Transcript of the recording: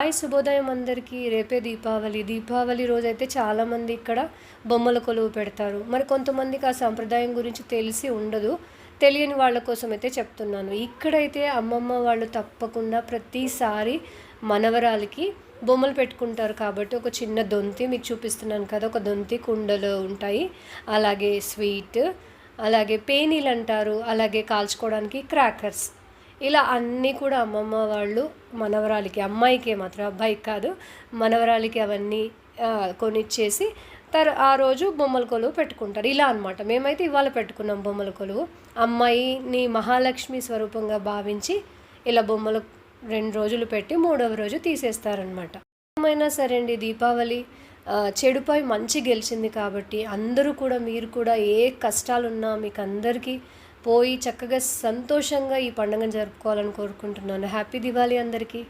Hi శుభోదయం అందరికీ. రేపే దీపావళి. దీపావళి రోజైతే చాలామంది ఇక్కడ బొమ్మల కొలువు పెడతారు. మరి కొంతమందికి ఆ సాంప్రదాయం గురించి తెలిసి ఉండదు. తెలియని వాళ్ళ కోసం అయితే చెప్తున్నాను. ఇక్కడైతే అమ్మమ్మ వాళ్ళు తప్పకుండా ప్రతిసారి మనవరాలకి బొమ్మలు పెట్టుకుంటారు కాబట్టి ఒక చిన్న దొంతి మీకు చూపిస్తున్నాను కదా. ఒక దొంతి కుండలు ఉంటాయి. అలాగే స్వీట్ అలాగే పేనీలు అంటారు అలాగే కాల్చుకోవడానికి క్రాకర్స్. ఇలా అన్నీ కూడా అమ్మమ్మ వాళ్ళు మనవరాలికి అమ్మాయికే మాత్రం అబ్బాయికి కాదు మనవరాలికి అవన్నీ కొనిచ్చేసి తర్ ఆ రోజు బొమ్మల కొలువు పెట్టుకుంటారు. ఇలా అనమాట మేమైతే ఇవాళ పెట్టుకున్నాం బొమ్మల కొలువు. అమ్మాయిని మహాలక్ష్మి స్వరూపంగా భావించి ఇలా బొమ్మలు రెండు రోజులు పెట్టి మూడవ రోజు తీసేస్తారనమాట ఏమైనా సరే అండి దీపావళి చెడుపై మంచి గెలిచింది కాబట్టి అందరూ కూడా మీరు కూడా ఏ కష్టాలున్నా మీకు అందరికీ పోయి చక్కగా సంతోషంగా ఈ పండుగను జరుపుకోవాలని కోరుకుంటున్నాను. హ్యాపీ దివాళీ అందరికీ.